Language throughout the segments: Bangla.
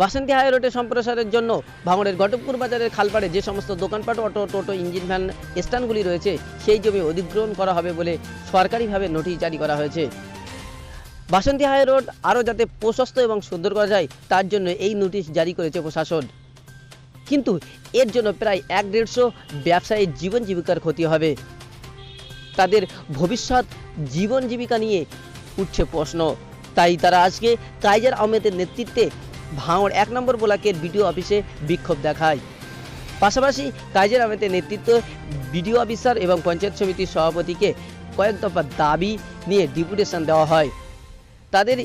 বাসন্তী হাই রোডের সম্প্রসারের জন্য ভাঙড়ের ঘটকপুর বাজারের খালপাড়ে যে সমস্ত দোকানপাট, অটো, টোটো, ইঞ্জিন ভ্যান স্ট্যান্ডগুলি রয়েছে, সেই জমি অধিগ্রহণ করা হবে বলে সরকারিভাবে নোটিশ জারি করা হয়েছে। বাসন্তী হাই রোড আরও যাতে প্রশস্ত এবং সুন্দর করা যায়, তার জন্য এই নোটিশ জারি করেছে প্রশাসন। কিন্তু এর জন্য প্রায় এক দেড়শো ব্যবসায়ীর জীবন জীবিকার ক্ষতি হবে। তাদের ভবিষ্যৎ জীবন জীবিকা নিয়ে উঠছে প্রশ্ন। তাই তারা আজকে কাইজার আহমেদের নেতৃত্বে ভাঙড় এক নম্বর ব্লকের বিডিও অফিসে বিক্ষোভ দেখায়। পাশাপাশি কাইজার আহমেদের নেতৃত্বে বিডিও অফিসার এবং পঞ্চায়েত সমিতির সভাপতিকে কয়েক দফা দাবি নিয়ে ডিপুটেশন দেওয়া হয়। তাদের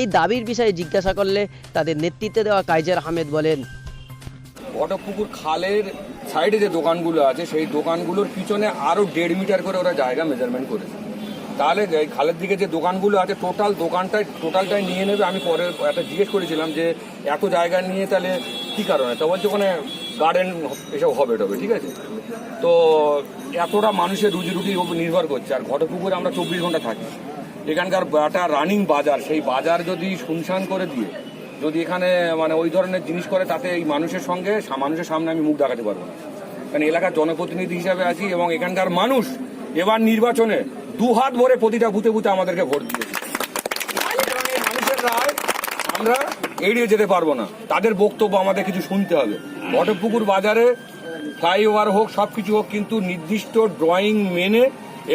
এই দাবির বিষয়ে জিজ্ঞাসা করলে তাদের নেতৃত্বে দেওয়া কাইজার আহমেদ বলেন, বটপুকুর খালের সাইডে যে দোকানগুলো আছে, সেই দোকানগুলোর পিছনে আরও দেড় মিটার করে ওরা জায়গা মেজারমেন্ট করেছে। তাহলে খালের দিকে যে দোকানগুলো আছে টোটাল দোকানটাই টোটালটাই নিয়ে নেবে। আমি পরে একটা জিজ্ঞেস করেছিলাম যে, এত জায়গা নিয়ে তাহলে কী কারণে? তো বলছে ওখানে গার্ডেন এসব হবে টবে ঠিক আছে? তো এতটা মানুষের রুজি রুটির উপর নির্ভর করছে। আর ঘটপুকুরে আমরা চব্বিশ ঘণ্টা থাকি। এখানকার একটা রানিং বাজার, সেই বাজার যদি শুনশান করে দিয়ে, যদি এখানে মানে ওই ধরনের জিনিস করে, তাতে এই মানুষের সঙ্গে মানুষের সামনে আমি মুখ দেখাতে পারব না। কারণ এলাকার জনপ্রতিনিধি হিসাবে আছি এবং এখানকার মানুষ এবার নির্বাচনে দু হাত ভরে প্রতিটা বুথে বুথে আমাদেরকে ভোট দিয়েছে মানুষের রায়, আমরা এড়িয়ে যেতে পারব না। তাদের বক্তব্য আমাদের কিছু শুনতে হবে। বটপুকুর বাজারে ফ্লাইওভার হোক সব কিছু হোক, কিন্তু নির্দিষ্ট ড্রয়িং মেনে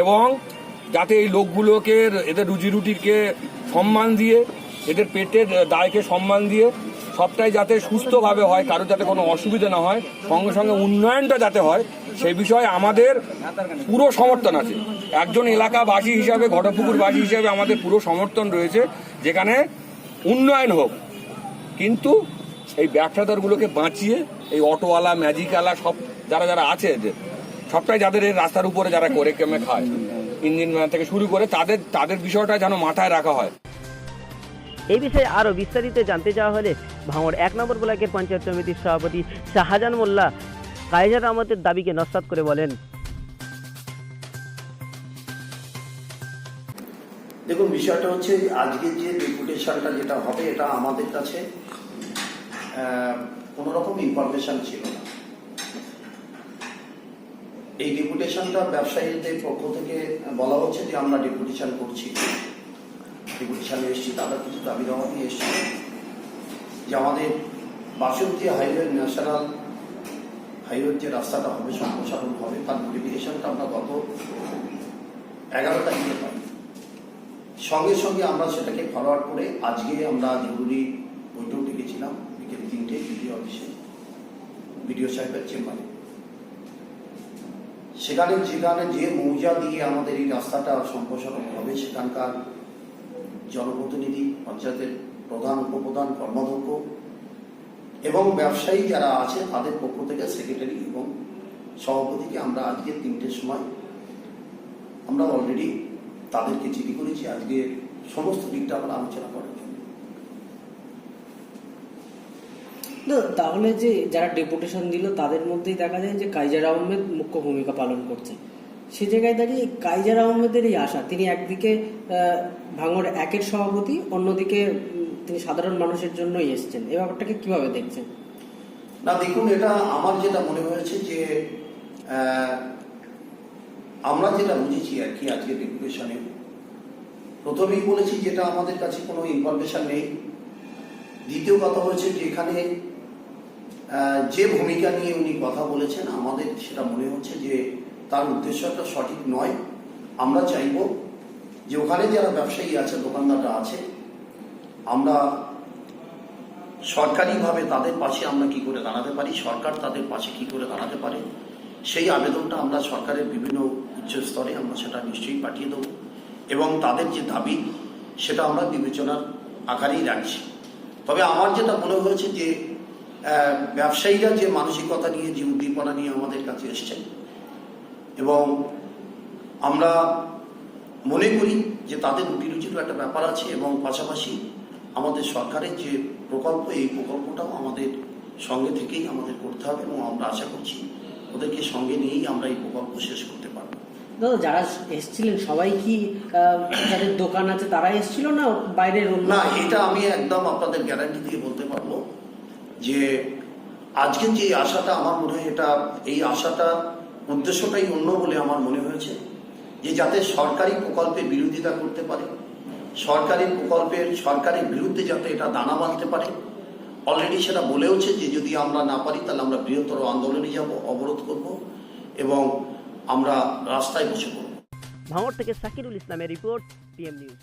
এবং যাতে এই লোকগুলোকে, এদের রুজি রুটিকে সম্মান দিয়ে, এদের পেটের দায়কে সম্মান দিয়ে সবটাই যাতে সুস্থভাবে হয় কারও যাতে কোনো অসুবিধা না হয়, সঙ্গে সঙ্গে উন্নয়নটা যাতে হয়, সেই বিষয়ে আমাদের পুরো সমর্থন আছে। একজন এলাকাবাসী হিসাবে ঘটপুকুরবাসী হিসাবে আমাদের পুরো সমর্থন রয়েছে, যেখানে উন্নয়ন হোক। কিন্তু এই ব্যবসাদারগুলোকে বাঁচিয়ে, এই অটোওয়ালা ম্যাজিকওয়ালা সব যারা যারা আছে সবটাই যাদের এই রাস্তার উপরে যারা করে কেমে খায়, ইঞ্জিন থেকে শুরু করে, তাদের তাদের বিষয়টা যেন মাথায় রাখা হয়। এই বিষয়ে আরও বিস্তারিত জানতে চাওয়া হলে ভাঙড় এক নম্বর ব্লকের পঞ্চায়েত সমিতির সভাপতি শাহজাহান মোল্লা কাইজার আহমদের দাবিকে নস্বাত করে বলেন। দেখুন, বিষয়টা হচ্ছে আজকের যে ডেপুটেশনটা যেটা হবে, এটা আমাদের কাছে কোনো রকম ইনফরমেশন ছিল না। এই ডেপুটেশনটা ব্যবসায়ীদের পক্ষ থেকে বলা হচ্ছে যে আমরা ডেপুটেশন করছি। ডেপুটেশন এসেছি তারা কিছু দাবি দেওয়া নিয়ে এসেছি। যে আমাদের বাসন্তী হাইওয়ে ন্যাশনাল হাইওয়ের যে রাস্তাটা হবে, সম্প্রসারণ হবে, তার নোটিফিকেশনটা আমরা গত এগারো তারিখে পাই। সঙ্গে সঙ্গে আমরা সেটাকে ফরওয়ার্ড করে আজকে আমরা জরুরি বৈঠক ডেকেছিলাম, বিকেল তিনটে বিডিও অফিসে, বিডিও সাহেবের চেম্বারে। সেখানে যেখানে যে মৌজা দিয়ে আমাদের এই রাস্তাটা সম্প্রসারণ হবে, সেখানকার জনপ্রতিনিধি, পঞ্চায়েতের প্রধান উপপ্রধান কর্মাধ্যক্ষ এবং ব্যবসায়ী যারা আছে, তাদের পক্ষ থেকে সেক্রেটারি এবং সভাপতিকে আমরা আজকে তিনটের সময় আমরা অলরেডি তাদেরকে চিঠি করেছি। আজকে সমস্ত দিকটা আমরা আলোচনা করার জন্য। তাহলে যে যারা ডেপুটেশন দিল, তাদের মধ্যেই দেখা যায় যে কাইজার আহমেদ মুখ্য ভূমিকা পালন করছে সে জায়গায় দাঁড়িয়ে কাইজার আহমেদের এই আশা। তিনি একদিকে ভাঙড় একের সভাপতি, অন্যদিকে তিনি সাধারণ মানুষের জন্যই এসছেন। এই ব্যাপারটাকে কীভাবে দেখছেন? না, দেখুন, এটা আমার যেটা মনে হয়েছে যে আমরা যেটা বুঝেছি আর কি আজকে ডেপুটেশনে প্রথমেই বলেছি যেটা আমাদের কাছে কোনো ইনফরমেশন নেই। দ্বিতীয় কথা হয়েছে যে এখানে যে ভূমিকা নিয়ে উনি কথা বলেছেন, আমাদের সেটা মনে হচ্ছে যে তার উদ্দেশ্যটা সঠিক নয়। আমরা চাইব যে ওখানে যারা ব্যবসায়ী আছে, দোকানদাররা আছে, আমরা সরকারিভাবে তাদের পাশে আমরা কি করে দাঁড়াতে পারি, সরকার তাদের পাশে কি করে দাঁড়াতে পারে, সেই আবেদনটা আমরা সরকারের বিভিন্ন উচ্চ স্তরে আমরা সেটা নিশ্চয়ই পাঠিয়ে দেবো। এবং তাদের যে দাবি, সেটা আমরা বিবেচনার আকারেই রাখছি। তবে আমার যেটা মনে হয়েছে যে ব্যবসায়ীরা যে মানসিকতা নিয়ে, যে উদ্দীপনা নিয়ে আমাদের কাছে এসছেন এবং আমরা মনে করি যে তাদের রুটি রুচিরও একটা ব্যাপার আছে এবং পাশাপাশি আমাদের সরকারের যে প্রকল্প এই প্রকল্পটাও আমাদের সঙ্গে থেকেই আমাদের করতে হবে এবং আমরা আশা করছি ওদেরকে সঙ্গে নিয়েই আমরা এই প্রকল্প শেষ করতে পারব। দাদা যারা এসছিলেন সবাই কি যাদের দোকান আছে তারা এসছিল না বাইরের না এটা আমি একদম আপনাদের গ্যারান্টি দিয়ে বলতে পারব যে আজকের যে আশাটা আমার মনে হয় এটা এই আশাটা উদ্দেশ্যটাই অন্য বলে আমার মনে হয়েছে যে যাতে সরকারি প্রকল্পের বিরোধিতা করতে পারে, সরকারি প্রকল্পের সরকারের বিরুদ্ধে যাতে এটা দানা বাঁধতে পারে। অলরেডি সেটা বলেওছে যে যদি আমরা না পারি, তাহলে আমরা বৃহত্তর আন্দোলনে যাব, অবরোধ করব এবং আমরা রাস্তায় বসে পড়ব। ভাঙড় থেকে সাকিরুল ইসলামের রিপোর্ট পিএম নিউজ